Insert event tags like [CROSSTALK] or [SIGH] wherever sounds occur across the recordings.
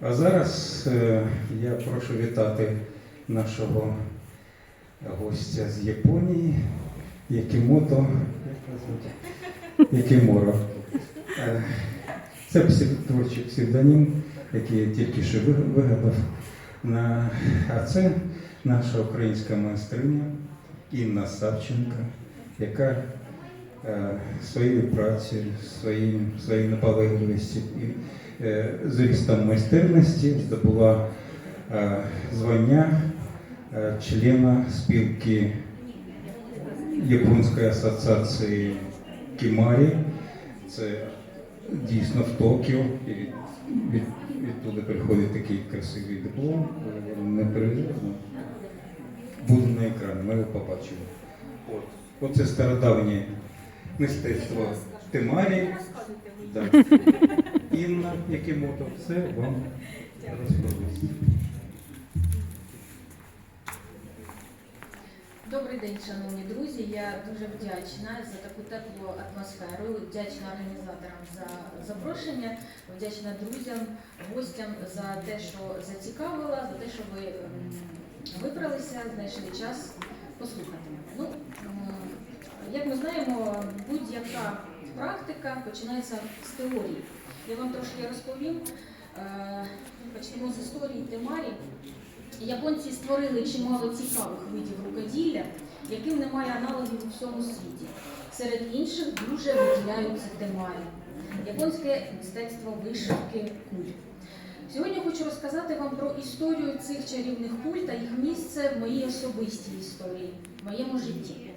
А зараз е, я прошу вітати нашого гостя з Японії, Якимото. Як вас звуть? Якиморо. Е, Це творчий псевдонім, який я тільки що вигадав. А це наша українська майстриня Інна Савченко, яка е, своєю працею, своїм, своєю наполегливістю зрістом майстерності здобула е, звання е, члена спілки Японської асоціації Кімарі. Це дійсно в Токіо. І від, від, відтуди приходить такий красивий диплом. Я не перевірю. Буде на екрані, ми його побачимо. От. Оце стародавнє мистецтво Темарі. Да. Інна Якимото, все вам розповість. Добрий день, шановні друзі. Я дуже вдячна за таку теплу атмосферу, вдячна організаторам за запрошення, вдячна друзям, гостям за те, що зацікавила, за те, що ви вибралися, знайшли час послухати. Ну, як ми знаємо, будь-яка практика починається з теорії. Я вам трошки розповім. Е, Почнемо з історії Темарі. Японці створили чимало цікавих видів рукоділля, яким немає аналогів у всьому світі. Серед інших дуже виділяються темарі, японське мистецтво вишивки куль. Сьогодні хочу розказати вам про історію цих чарівних куль та їх місце в моїй особистій історії, в моєму житті.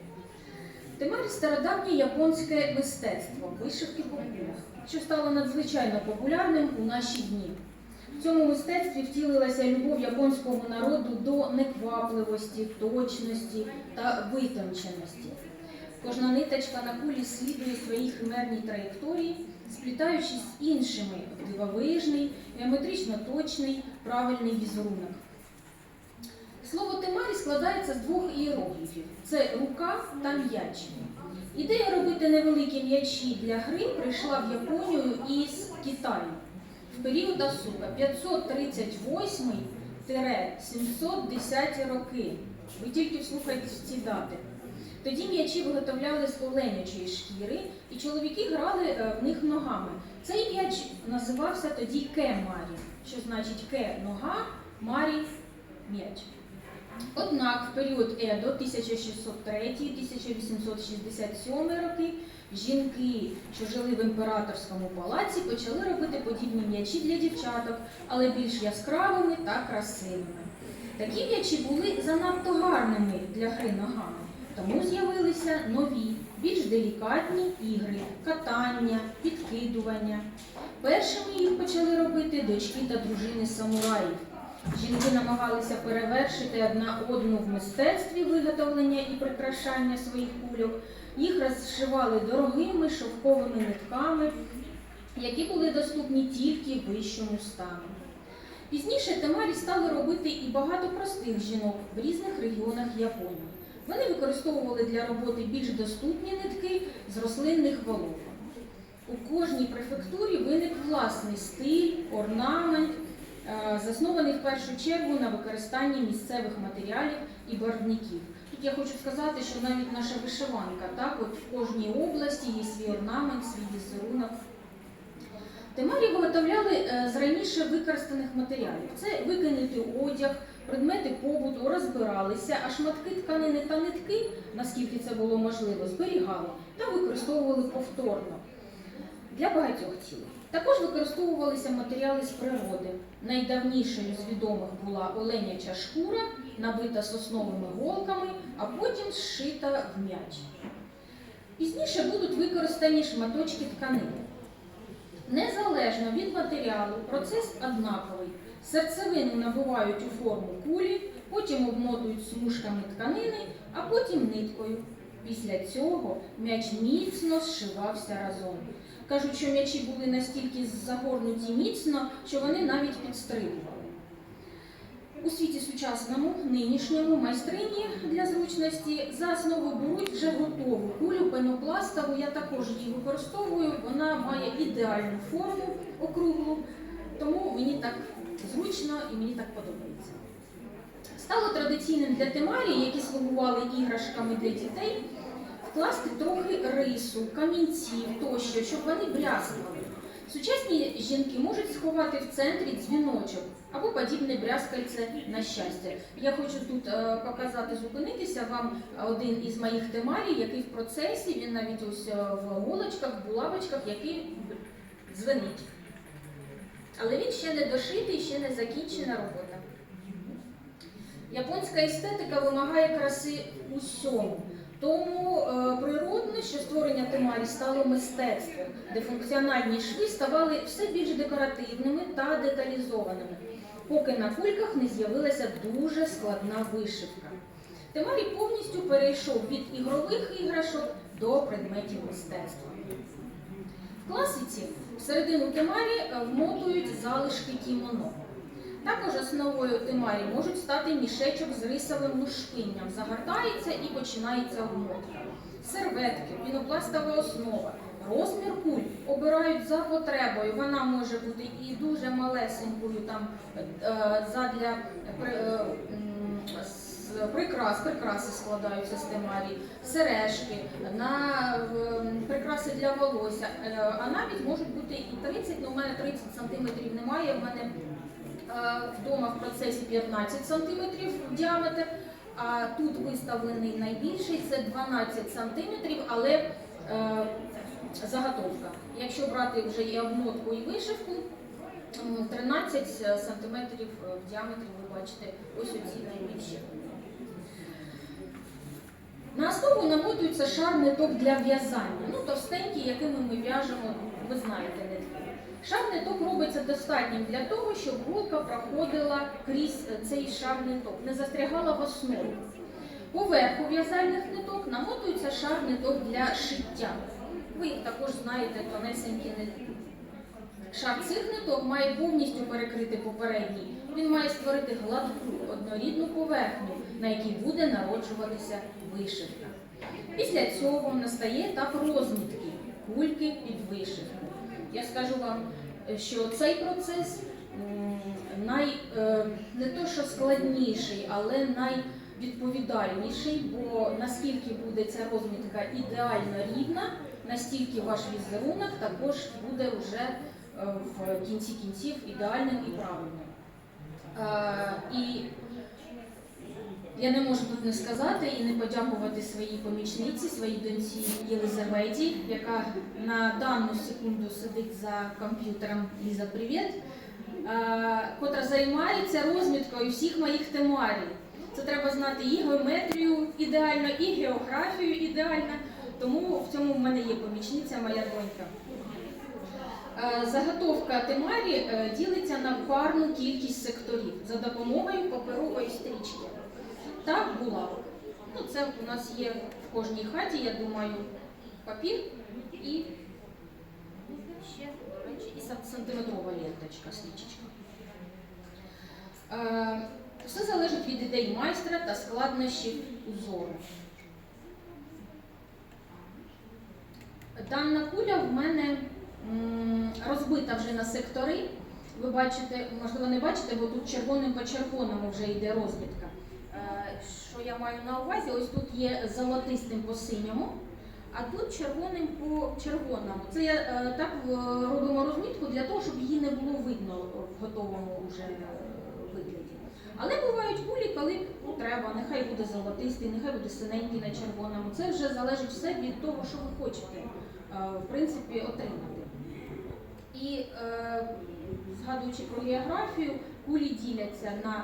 Темарі стародавнє японське мистецтво вишивки по кулях, що стало надзвичайно популярним у наші дні. В цьому мистецтві втілилася любов японського народу до неквапливості, точності та витонченості. Кожна ниточка на кулі слідує своїй химерній траєкторії, сплітаючись з іншими в дивовижний, геометрично точний, правильний візерунок. Слово темарі складається з двох іерогліфів: це рука та м'яч. Ідея робити невеликі м'ячі для гри прийшла в Японію із Китаю в період Асука 538-710 роки. Ви тільки вслухайте ці дати. Тоді м'ячі виготовляли з оленячої шкіри, і чоловіки грали е, в них ногами. Цей м'яч називався тоді ке-марі, що значить ке нога, марі м'яч. Однак в період Едо 1603-1867 роки жінки, що жили в імператорському палаці, почали робити подібні м'ячі для дівчаток, але більш яскравими та красивими. Такі м'ячі були занадто гарними для гри ногами, тому з'явилися нові, більш делікатні ігри, катання, підкидування. Першими їх почали робити дочки та дружини самураїв. Жінки намагалися перевершити одна одну в мистецтві виготовлення і прикрашання своїх кульок. Їх розшивали дорогими шовковими нитками, які були доступні тільки вищому стану. Пізніше темарі стали робити і багато простих жінок в різних регіонах Японії. Вони використовували для роботи більш доступні нитки з рослинних волокон. У кожній префектурі виник власний стиль, орнамент, заснований в першу чергу на використанні місцевих матеріалів і барвників. Тут я хочу сказати, що навіть наша вишиванка, так, от в кожній області є свій орнамент, свій візерунок. Темарі виготовляли е, з раніше використаних матеріалів. Це викинутий одяг, предмети побуту розбиралися, а шматки тканини та нитки, наскільки це було можливо, зберігали та використовували повторно для багатьох цілей. Також використовувалися матеріали з природи. Найдавнішою з відомих була оленяча шкура, набита сосновими голками, а потім зшита в м'яч. Пізніше будуть використані шматочки тканини. Незалежно від матеріалу, процес однаковий. Серцевину набувають у форму кулі, потім обмотують смужками тканини, а потім ниткою. Після цього м'яч міцно зшивався разом. Кажуть, що м'ячі були настільки загорнуті міцно, що вони навіть підстрибували. У світі сучасному, нинішньому майстрині для зручності за основу беруть вже готову кулю пенопластову. Я також її використовую. Вона має ідеальну форму округлу, тому мені так зручно і мені так подобається. Стало традиційним для темарії, які слугували іграшками для дітей, вкласти трохи рису, камінців тощо, щоб вони брязкали. Сучасні жінки можуть сховати в центрі дзвіночок або подібне брязкальце на щастя. Я хочу тут е, показати, зупинитися вам один із моїх темарій, який в процесі, він навіть ось е, в голочках, в булавочках, який дзвенить. Але він ще не дошитий, ще не закінчена робота. Японська естетика вимагає краси усьому. Тому е, природно, що створення темарі стало мистецтвом, де функціональні шви ставали все більш декоративними та деталізованими, поки на кульках не з'явилася дуже складна вишивка. Темарій повністю перейшов від ігрових іграшок до предметів мистецтва. В класиці всередину темарі е, вмотують залишки кімоно. Також основою темарі можуть стати мішечок з рисовим лушпинням. Загортається і починається обмотка. Серветки, пінопластова основа, розмір куль обирають за потребою. Вона може бути і дуже малесенькою, там е, задля е, прикрас, прикраси складаються з темарії, сережки, на прикраси для волосся. Е, А навіть можуть бути і 30, ну у мене 30 сантиметрів немає. В мене Вдома в процесі 15 см діаметр, а тут виставлений найбільший це 12 см, але е, заготовка. Якщо брати вже і обмотку, і вишивку, 13 см в діаметрі ви бачите ось оці найбільші. На основу намотується шар ниток для в'язання. Ну, товстенький, якими ми в'яжемо, ви знаєте, нитки. Шар ниток робиться достатнім для того, щоб голка проходила крізь цей шар ниток, не застрягала в основі. Поверху в'язальних ниток намотується шар ниток для шиття. Ви їх також знаєте, тонесенькі нитки. Шар цих ниток має повністю перекрити попередній. Він має створити гладку, однорідну поверхню, на якій буде народжуватися вишивка. Після цього настає етап розмітки кульки під вишивку. Я скажу вам, е, що цей процес най, е, не то що складніший, але найвідповідальніший, бо наскільки буде ця розмітка ідеально рівна, настільки ваш візерунок також буде вже е, в кінці кінців ідеальним і правильним. І я не можу тут не сказати і не подякувати своїй помічниці, своїй доньці Єлизаветі, яка на дану секунду сидить за комп'ютером Ліза, привіт, котра займається розміткою всіх моїх темарій. Це треба знати і геометрію ідеально, і географію ідеально. Тому в цьому в мене є помічниця, моя донька. Заготовка темарі е, ділиться на парну кількість секторів за допомогою паперової стрічки та булавок. Ну, це у нас є в кожній хаті, я думаю, папір і сантиметрова ленточка, стрічечка. Е, Все залежить від ідей майстра та складнощів узору. Дана куля в мене розбита вже на сектори. Ви бачите, можливо, не бачите, бо тут червоним по червоному вже йде розмітка. Що я маю на увазі? Ось тут є золотистим по синьому, а тут червоним по червоному. Це я е, так е, робимо розмітку для того, щоб її не було видно в готовому вже е, вигляді. Але бувають кулі, коли ну, треба, нехай буде золотистий, нехай буде синенький на червоному. Це вже залежить все від того, що ви хочете в принципі отримати. І згадуючи про географію, кулі діляться на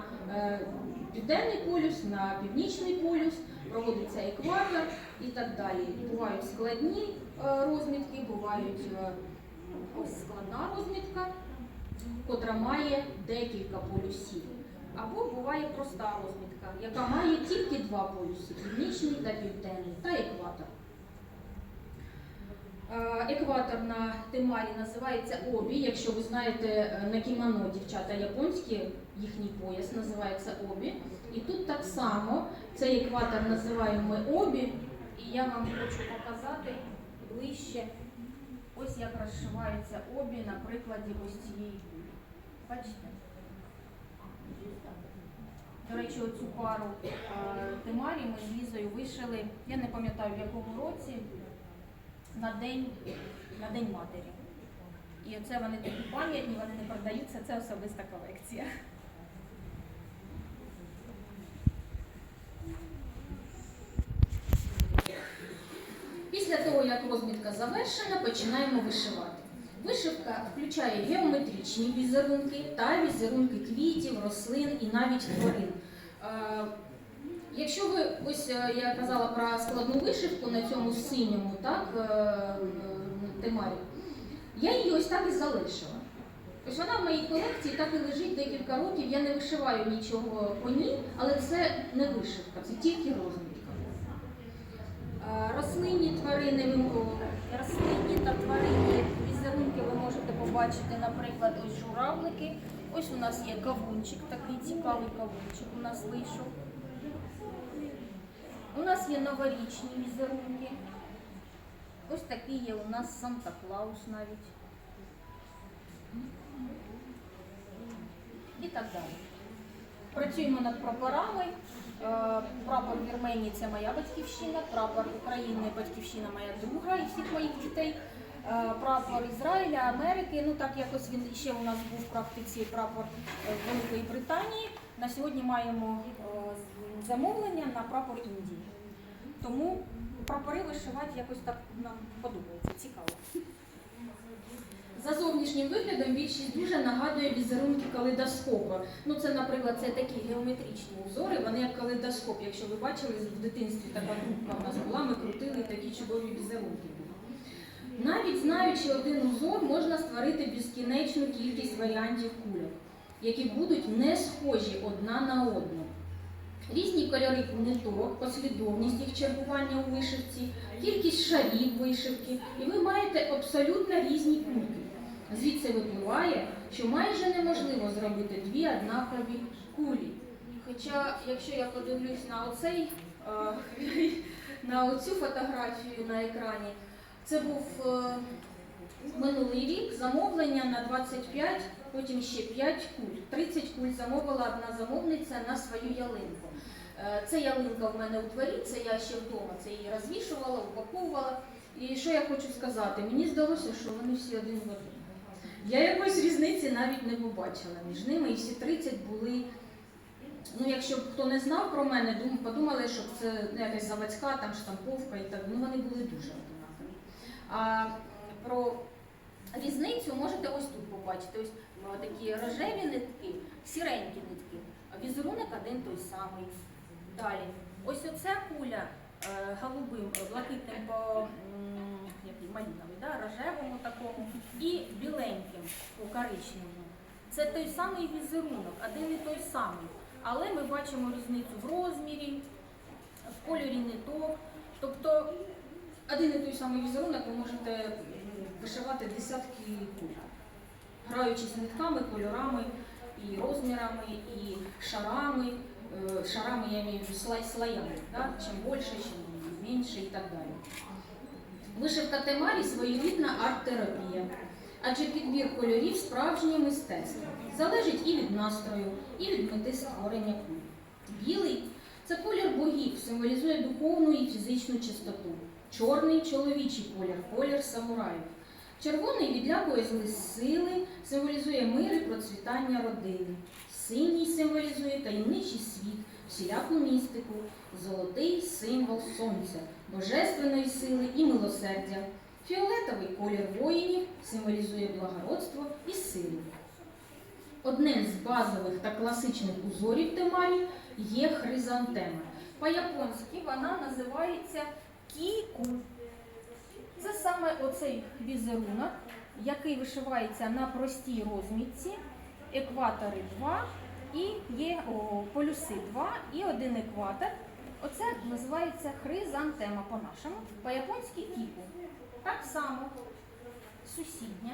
південний полюс, на північний полюс, проводиться екватор і так далі. Бувають складні е, розмітки, бувають е, ось складна розмітка, котра має декілька полюсів. Або буває проста розмітка, яка має тільки два полюси північний та південний, та екватор. Е, Екватор на темарі називається обі. Якщо ви знаєте на кімоно дівчата японські, їхній пояс називається обі. І тут так само цей екватор називаємо ми обі. І я вам хочу показати ближче, ось як розшивається обі на прикладі ось цієї. кулі. Бачите? До речі, оцю пару е, темарій ми з Лізою вишили, я не пам'ятаю в якому році, на день, на день матері. І оце вони такі пам'ятні, вони не продаються, це особиста колекція. Після того, як розмітка завершена, починаємо вишивати. Вишивка включає геометричні візерунки та візерунки квітів, рослин і навіть тварин. Е, Якщо ви ось е, я казала про складну вишивку на цьому синьому, так е, темарі, я її ось так і залишила. Ось вона в моїй колекції так і лежить декілька років. Я не вишиваю нічого по ній, але це не вишивка, це тільки розмітка. Е, Рослинні тварини рослинні та тваринні візерунки ви можете побачити, наприклад, ось журавлики. Ось у нас є кавунчик, такий цікавий кавунчик у нас вийшов. У нас є новорічні візерунки. Ось такий є у нас Санта Клаус навіть. І так далі. Працюємо над прапорами. Е, Прапор Вірменії це моя батьківщина, прапор України батьківщина моя друга і всіх моїх дітей. Е, Прапор Ізраїля, Америки. Ну так якось він ще у нас був в практиці прапор е, Великої Британії. На сьогодні маємо замовлення на прапор Індії. Тому прапори вишивати якось так нам подобається, цікаво. За зовнішнім виглядом більшість дуже нагадує візерунки калейдоскопа. Ну це, наприклад, це такі геометричні узори, вони як калейдоскоп. Якщо ви бачили в дитинстві така група в нас була, ми крутили такі чудові візерунки. Навіть знаючи один узор, можна створити безкінечну кількість варіантів кульок, які будуть не схожі одна на одну. Різні кольори ниток, послідовність їх чергування у вишивці, кількість шарів вишивки, і ви маєте абсолютно різні кульки. Звідси випливає, що майже неможливо зробити дві однакові кулі. Хоча, якщо я подивлюсь на оцей, [LAUGHS] на оцю фотографію на екрані, це був е, минулий рік замовлення на 25, потім ще 5 куль. 30 куль замовила одна замовниця на свою ялинку. Е, Це ялинка в мене у дворі, це я ще вдома це її розвішувала, упаковувала. І що я хочу сказати? Мені здалося, що вони всі один в один. Я якоїсь різниці навіть не побачила між ними, і всі 30 були. Ну, якщо б хто не знав про мене, подумали, що це ну, якась заводська там штамповка і так. Ну вони були дуже однакові. А про різницю можете ось тут побачити. Ось ну, такі рожеві нитки, сіренькі нитки, візерунок один той самий. Далі. Ось оця куля е, голубим, е, блакитним по малиновий, да, рожевому такому, і біленьким у коричневому. Це той самий візерунок, один і той самий. Але ми бачимо різницю в розмірі, в кольорі ниток. Тобто один і той самий візерунок ви можете вишивати десятки куль, граючись нитками, кольорами і розмірами, і шарами. Е, Шарами я имею в виду слоями, да? чим більше, чим менше і так далі. Вишивка темарі своєрідна арт-терапія, адже підбір кольорів справжнє мистецтво. Залежить і від настрою, і від мети створення куль. Білий це колір богів, символізує духовну і фізичну чистоту. Чорний чоловічий колір, колір самураїв. Червоний відлякує зли сили, символізує мир і процвітання родини. Синій символізує таємничий світ, всіляку містику, золотий символ сонця, божественної сили і милосердя. Фіолетовий колір воїнів символізує благородство і силу. Одним з базових та класичних узорів темарі є хризантема. По-японськи вона називається кіку. Це саме оцей візерунок, який вишивається на простій розмітці, екватори 2 і є о, полюси 2 і один екватор. Оце називається хризантема по-нашому, по-японськи кіку. Так само сусідня,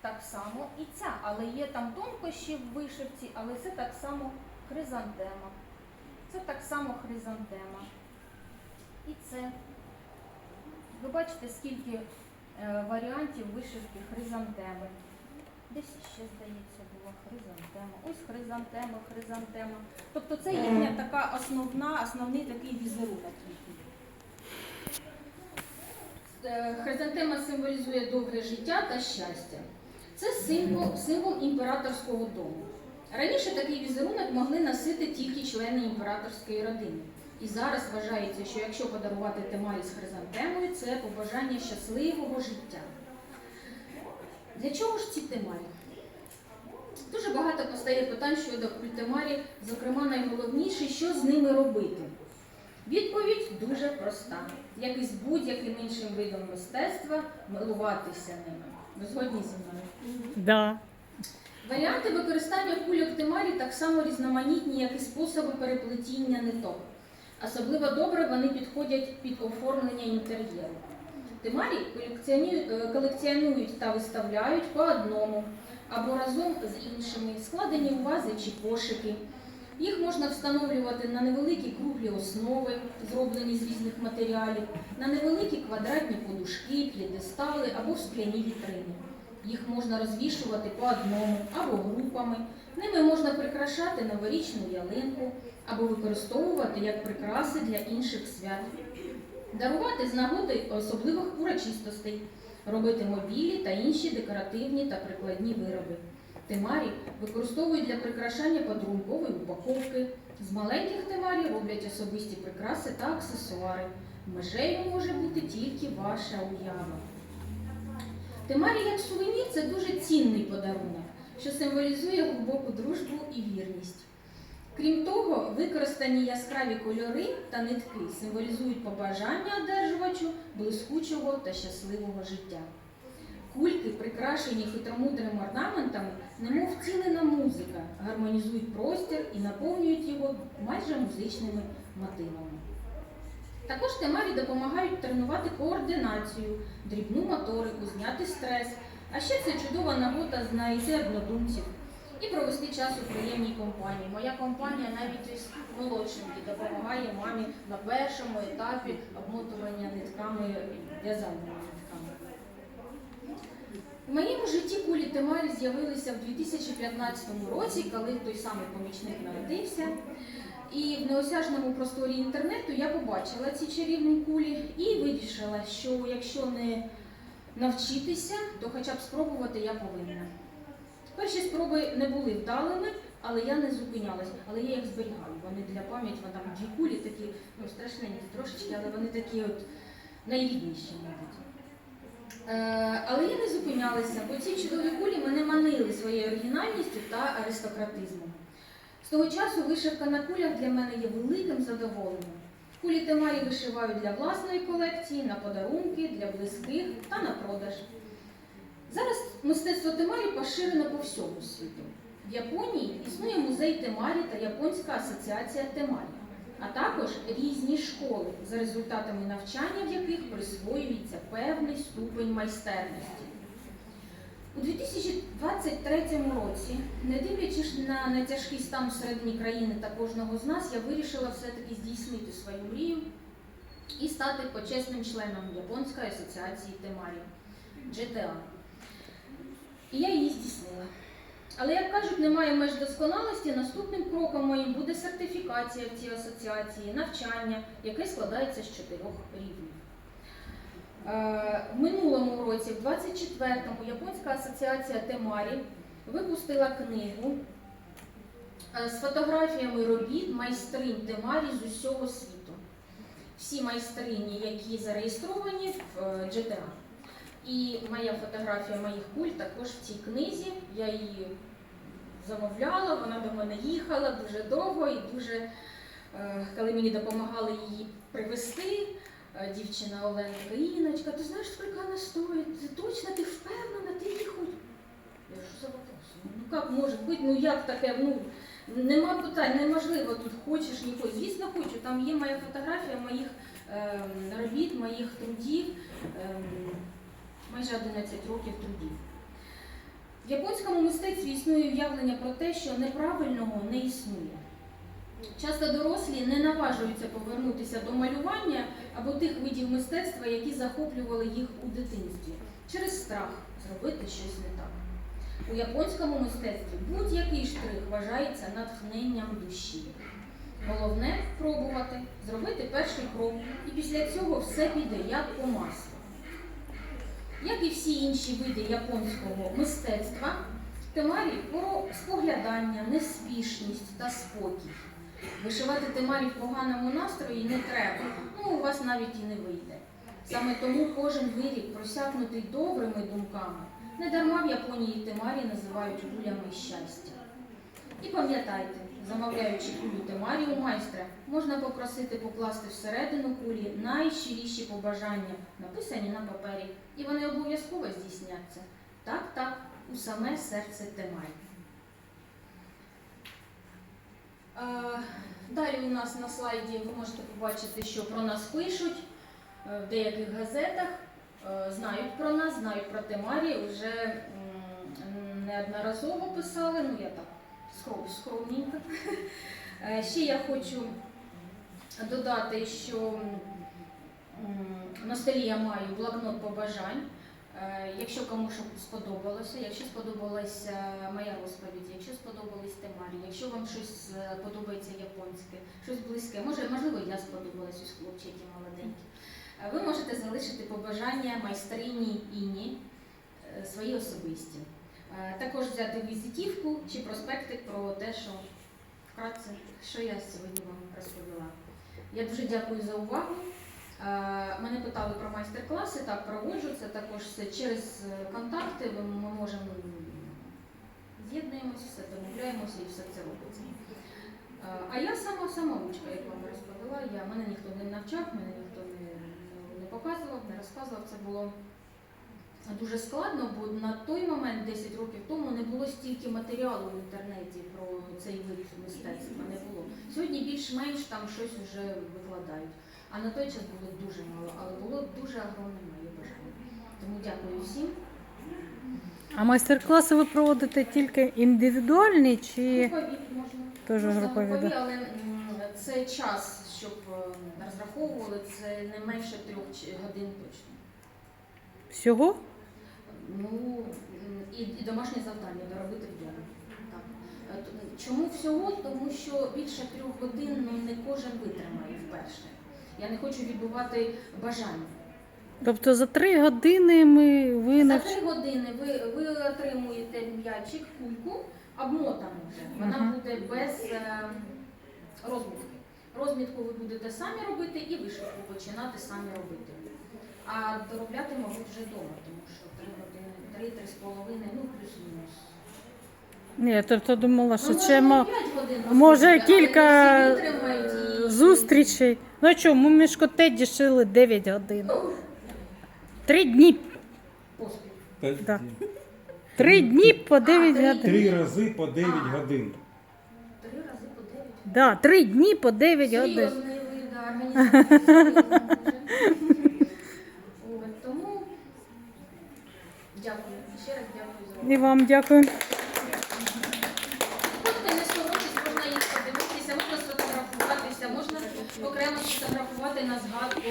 так само і ця, але є там тонкощі в вишивці, але це так само хризантема. Це так само хризантема. І це. Ви бачите, скільки е, варіантів вишивки хризантеми. Десь ще, здається, була хризантема. Ось хризантема, хризантема. Тобто це їхня така основна, основний такий візерунок. Е, Хризантема символізує довге життя та щастя. Це символ, символ імператорського дому. Раніше такий візерунок могли носити тільки члени імператорської родини. І зараз вважається, що якщо подарувати темарі з хризантемою, це побажання щасливого життя. Для чого ж ці темарі? Дуже багато постає питань щодо культемарі, зокрема найголовніше, що з ними робити. Відповідь дуже проста. Як і з будь-яким іншим видом мистецтва, милуватися ними. Ви згодні зі мною? Да. Варіанти використання кульок темарі так само різноманітні, як і способи переплетіння ниток. Особливо добре вони підходять під оформлення інтер'єру. Темарі колекціонують, е, колекціонують та виставляють по одному або разом з іншими, складені у вази чи кошики. Їх можна встановлювати на невеликі круглі основи, зроблені з різних матеріалів, на невеликі квадратні подушки, п'єдестали або в скляні вітрини. Їх можна розвішувати по одному або групами. Ними можна прикрашати новорічну ялинку або використовувати як прикраси для інших свят. Дарувати з нагоди особливих урочистостей, робити мобілі та інші декоративні та прикладні вироби. Темарі використовують для прикрашання подарункової упаковки. З маленьких темарій роблять особисті прикраси та аксесуари. Межею може бути тільки ваша уява. Темарі як сувенір це дуже цінний подарунок, що символізує глибоку дружбу і вірність. Крім того, використані яскраві кольори та нитки символізують побажання одержувачу блискучого та щасливого життя. Кульки, прикрашені хитромудрими орнаментами, немов втілена музика, гармонізують простір і наповнюють його майже музичними мотивами. Також темарі допомагають тренувати координацію, дрібну моторику, зняти стрес. А ще це чудова нагода знайти однодумців і провести час у приємній компанії. Моя компанія навіть із молодшенькі допомагає мамі на першому етапі обмотування нитками в'язальними нитками. В моєму житті кулі темарі з'явилися в 2015 році, коли той самий помічник народився. І в неосяжному просторі інтернету я побачила ці чарівні кулі і вирішила, що якщо не навчитися, то хоча б спробувати я повинна. Перші спроби не були вдалими, але я не зупинялась. Але я їх зберігаю. Вони для пам'яті, вони там дві кулі такі, ну страшненькі трошечки, але вони такі от найрідніші, мабуть. Е, але я не зупинялася, бо ці чудові кулі мене манили своєю оригінальністю та аристократизмом. З того часу вишивка на кулях для мене є великим задоволенням. Кулі темарі вишиваю для власної колекції, на подарунки, для близьких та на продаж. Зараз мистецтво темарі поширено по всьому світу. В Японії існує музей темарі та Японська асоціація темарі, а також різні школи, за результатами навчання в яких присвоюється певний ступень майстерності. У 2023 році, не дивлячись на нетяжкий стан всередині країни та кожного з нас, я вирішила все-таки здійснити свою мрію і стати почесним членом Японської асоціації темарів GTA. І я її здійснила. Але, як кажуть, немає меж досконалості. Наступним кроком моїм буде сертифікація в цій асоціації, навчання, яке складається з чотирьох рівнів. Е, В минулому році, в 24-му, Японська асоціація Темарі випустила книгу е, з фотографіями робіт майстринь Темарі з усього світу. Всі майстрині, які зареєстровані в е, GTA. І моя фотографія моїх куль також в цій книзі. Я її замовляла, вона до мене їхала дуже довго і дуже, е, коли мені допомагали її привезти, е, дівчина Оленка, Іночка, ти знаєш, скільки вона стоїть? Точно ти впевнена, ти її хоч. Я що за вопрос? Ну як може бути, ну як таке, ну нема питань, неможливо тут хочеш, не хочеш. Звісно, хочу. Там є моя фотографія моїх ем, робіт, моїх трудів. ем, майже 11 років трудів. В японському мистецтві існує уявлення про те, що неправильного не існує. Часто дорослі не наважуються повернутися до малювання або тих видів мистецтва, які захоплювали їх у дитинстві, через страх зробити щось не так. У японському мистецтві будь-який штрих вважається натхненням душі. Головне пробувати, зробити перший крок, і після цього все піде як по маслу. Як і всі інші види японського мистецтва, темарі про споглядання, неспішність та спокій. Вишивати темарі в поганому настрої не треба, ну у вас навіть і не вийде. Саме тому кожен виріб просякнутий добрими думками. Не дарма в Японії темарі називають кулями щастя. І пам'ятайте, замовляючи кулю темарі у майстра, можна попросити покласти всередину кулі найщиріші побажання, написані на папері, і вони обов'язково здійсняться. Так, так, у саме серце темарі. Е, Далі у нас на слайді ви можете побачити, що про нас пишуть е, в деяких газетах, е, знають про нас, знають про темарі, вже неодноразово писали, ну я так скром- скромненько. [LAUGHS] Е, Ще я хочу додати, що на столі я маю блокнот побажань. Е, Якщо комусь сподобалося, якщо сподобалася моя розповідь, якщо сподобались темарі, якщо вам щось е, подобається японське, щось близьке, може, можливо, я сподобалась ось хлопчики молоденькі. Ви можете залишити побажання майстрині Іні свої особисті. Е, Також взяти візитівку чи проспектик про те, що вкратце, що я сьогодні вам розповіла. Я дуже дякую за увагу. Е, Мене питали про майстер-класи, так проводжу це також все через е, контакти. Ми можемо з'єднуємося, все домовляємося і все це робиться. А я сама самоучка, як вам розповіла, я мене ніхто не навчав, мене ніхто не, не показував, не розказував. Це було дуже складно, бо на той момент, 10 років тому, не було стільки матеріалу в інтернеті про цей вид мистецтва. Не було. Сьогодні більш-менш там щось вже викладають. А на той час було дуже мало, але було дуже огромне моє бажання. Тому дякую всім. А майстер-класи ви проводите тільки індивідуальні чи Групові можна. теж Можна групові? групові, Да? але це час, щоб е, розраховували, це не менше трьох годин точно. Всього? Ну і, і домашнє завдання доробити вдома. Так. Е, Чому всього? Тому що більше трьох годин ну, не кожен витримає вперше. Я не хочу відбувати бажання. Тобто за три години ми ви За три години ви, ви отримуєте м'ячик, кульку, обмотану вже. Вона Ага. буде без е, розмітки. Розмітку ви будете самі робити і вишивку починати самі робити. А доробляти, мабуть, вже вдома, тому що три-три з половиною, ну плюс-мінус. Ні, тобто думала, що Ну, ще може, мо- не п'ять годин може кілька зустрічей. Ну а що, ми між Теді шили 9 годин. Три дні. Да. Три дні по 9 годин. Три рази по 9 годин. Три рази по дев'ять. Да, три дні по 9 годин. Серйозний ви, да, організація серйозна дуже. От, Тому дякую. Ще раз дякую за увагу. І вам дякую. Ходьте, не соромтесь, можна їх подивитися, можна сфотографуватися, можна окремо сфотографувати на згадку,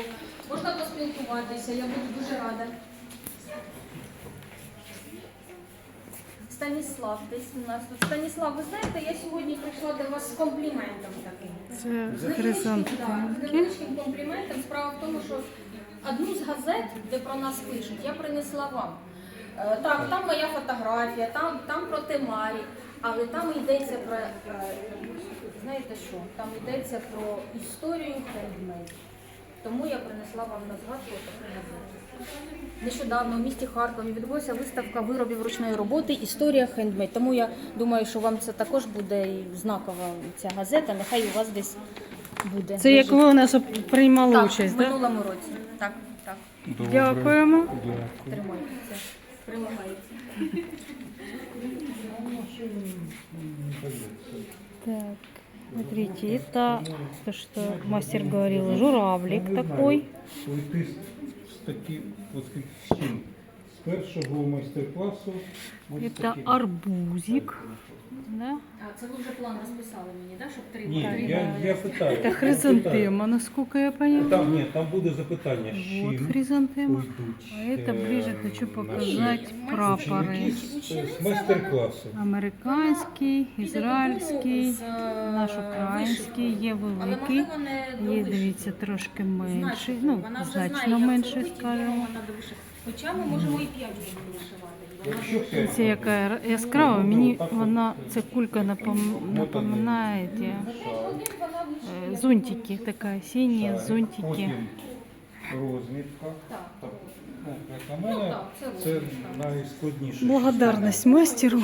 можна поспілкуватися, я буду дуже рада. Станіслав, десь у нас тут. Станіслав, ви знаєте, я сьогодні прийшла до вас з компліментом таким. Це невеличким, да, з невеличким компліментом. Справа в тому, що одну з газет, де про нас пишуть, я принесла вам. Е, Так, там моя фотографія, там, там про темарі, але там йдеться про, е, знаєте що, там йдеться про історію хендмейд. Тому я принесла вам на згадку таку газету. Нещодавно в місті Харкові відбулася виставка виробів ручної роботи Історія хендмейд. Тому я думаю, що вам це також буде і знакова ця газета. Нехай у вас десь буде. Це як ви у нас приймали так, участь, в так? минулому році. Так, так. Дякуємо. Тримайте це. Прилагається. Так, смотрите, это то, что мастер говорил, журавлик такой. Уйти з такі, от з чим? З першого майстер-класу. ось Это такі. арбузик. Да? А це ви вже план розписали мені, да? щоб три Ні, три- я, я питаю. Это я хризантема, насколько я поняла. Там, ні, там буде запитання, з Вот чим хризантема. А это е, ближе хочу наші показать прапори. ученики з- з майстер-класу. Американський, ізраїльський, е, наш український, є Але великий, можливо не до є, дивіться, трошки менший, Значно, ну, вона вже значно знає, як менший, скажімо. вона до вишивки. Хоча ми можемо і п'ять годин вишивати. Це яка яскрава, мені вона, ця кулька напоминає вона е, зонтики, така сині зонтики. Розмітка. Ну, Ну, це найскладніше. Благодарность мастеру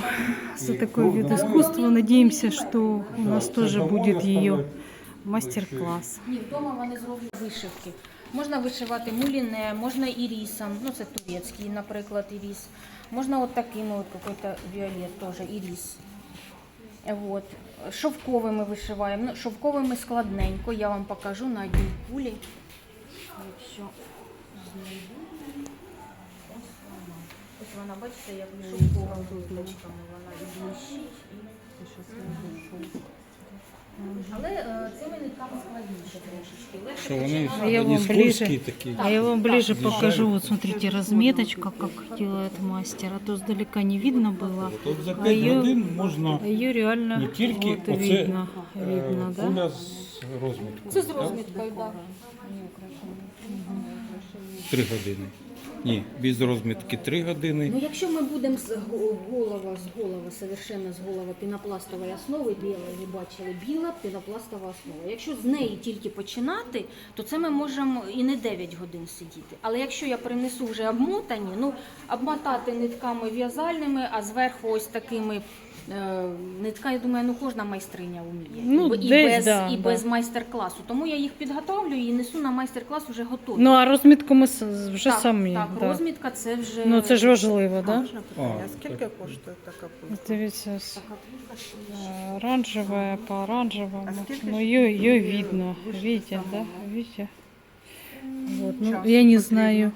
за такой вид искусства. Надеемся, что у нас тоже будет ее мастер-класс. Ні, вдома вони зроблять вишивки. Можна вишивати муліне, можна ірісом, ну це турецький, наприклад, іріс. Можна от таким от какой-то віолет теж іріс. Вот. Шовковими вишиваємо. Ну, шовковими складненько, я вам покажу на одній кулі. Якщо знайду. Ось вона. Бачите, як шовковими виточками вона і блищить, і але е, цими нитками складніше трошечки. Легше Що вони починати. Я вам вони ближе. скользкі такі. А я вам ближе Зъезжают. покажу. Вот смотрите, разметочка, как делает мастер. А то сдалека не видно было. От за А 5 її- годин можна А ее реально не тільки вот оце видно. е, Видно, да? куля з розміткою. Це з так? розміткою, так. Три години. Ні, без розмітки 3 години. Ну, якщо ми будемо з го- голова з голова, совершенно з голова пінопластової основи, біла, ви бачили, біла пінопластова основа. Якщо з неї тільки починати, то це ми можемо і не 9 годин сидіти. Але якщо я принесу вже обмотані, ну обмотати нитками в'язальними, а зверху ось такими. Е, Нитка, я думаю, ну кожна майстриня вміє. Ну, і, десь, без, да, і да. без майстер-класу. Тому я їх підготовлю і несу на майстер-клас вже готові. Ну а розмітку ми с- вже так, самі. так, да. розмітка це вже. Ну це ж важливо, да? А, Скільки коштує така пульта? Дивіться, с- оранжевая по оранжевому. А Ну ж ее видно. Видите, да? Видите? Вот, ну, я не знаю.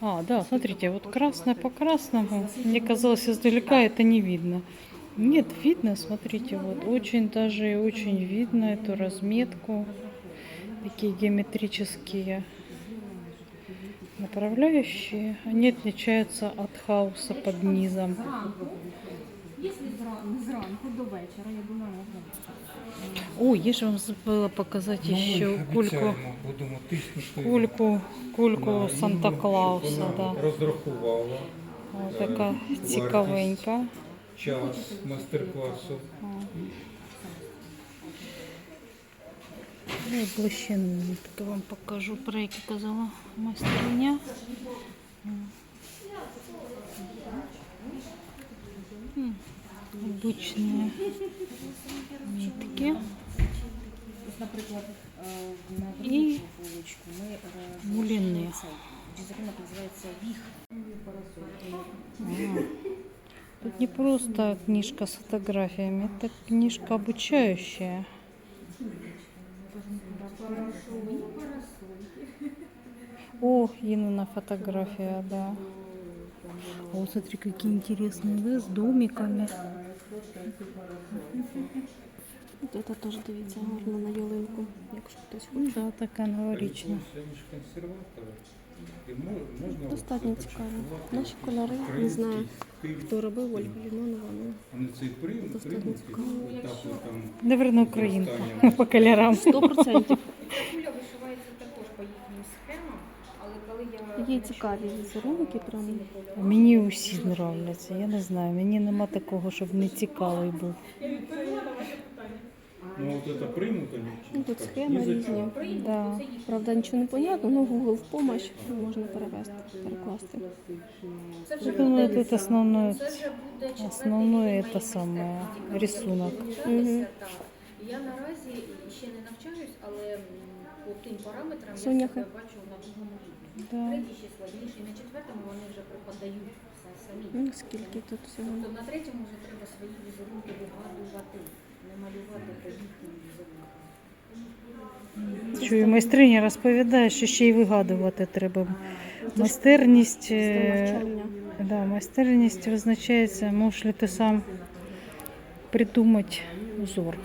А, да, смотрите, вот красное по красному. Мне казалось, издалека это не видно. Нет, видно, смотрите, вот очень даже и очень видно эту разметку. Такие геометрические направляющие. Они отличаются от хаоса под низом. Зранку. Якщо зранку, зранку до вечора, я думаю, можна. Ой, я же вам забыла показать ну, еще ми кульку. обіцяємо, будемо тиснути. Кульку, кульку на Санта Інну, Клауса, щоб вона да. Розрахувала Вот така цікавенька. Час майстер-класу. Ну, і блищину нитки вам покажу, про які казала майстриня. М, Обычные нитки. Ось, наприклад, е, на І другу полочку ми е, муліни. цей візерунок називається віх. Тут не просто книжка с фотографиями, это книжка обучающая. О, Инна фотография, да. О, смотри, какие интересные, да, с домиками. Тут це теж дивіться, гарно на ялинку, якщо хтось хоче. Да, такая новорічна. Достатньо цікаво. Наші кольори, не знаю, хто робив Ольга Лімонова. Ну, Достатньо цікаво. етапи українка [LAUGHS] по кольорам. 100%. Куля вишивається також по їхнім схемам, але коли я Є цікаві візерунки, прям Мені усі нравляться, я не знаю. Мені нема такого, щоб не цікавий був. Ну от це примута ну, тут схеми різні. Да. Правда, нічого не понятно, ну Google в помощь можна перевести, перекласти. це вже Я думаю, буде четвертий основное это самое рисунок. Я наразі ще не навчаюсь, але м, по тим параметрам я Соняхи. себе бачу на другому рівні. Да. Третій ще складніший, на четвертому вони вже преподають все самі. Ну, скільки тут всього. Тобто на третьому вже треба свої візерунки вигадувати, і майстриня розповідає, що ще й вигадувати треба. Майстерність, е, да, майстерність визначається, можеш ли ти сам придумати узор.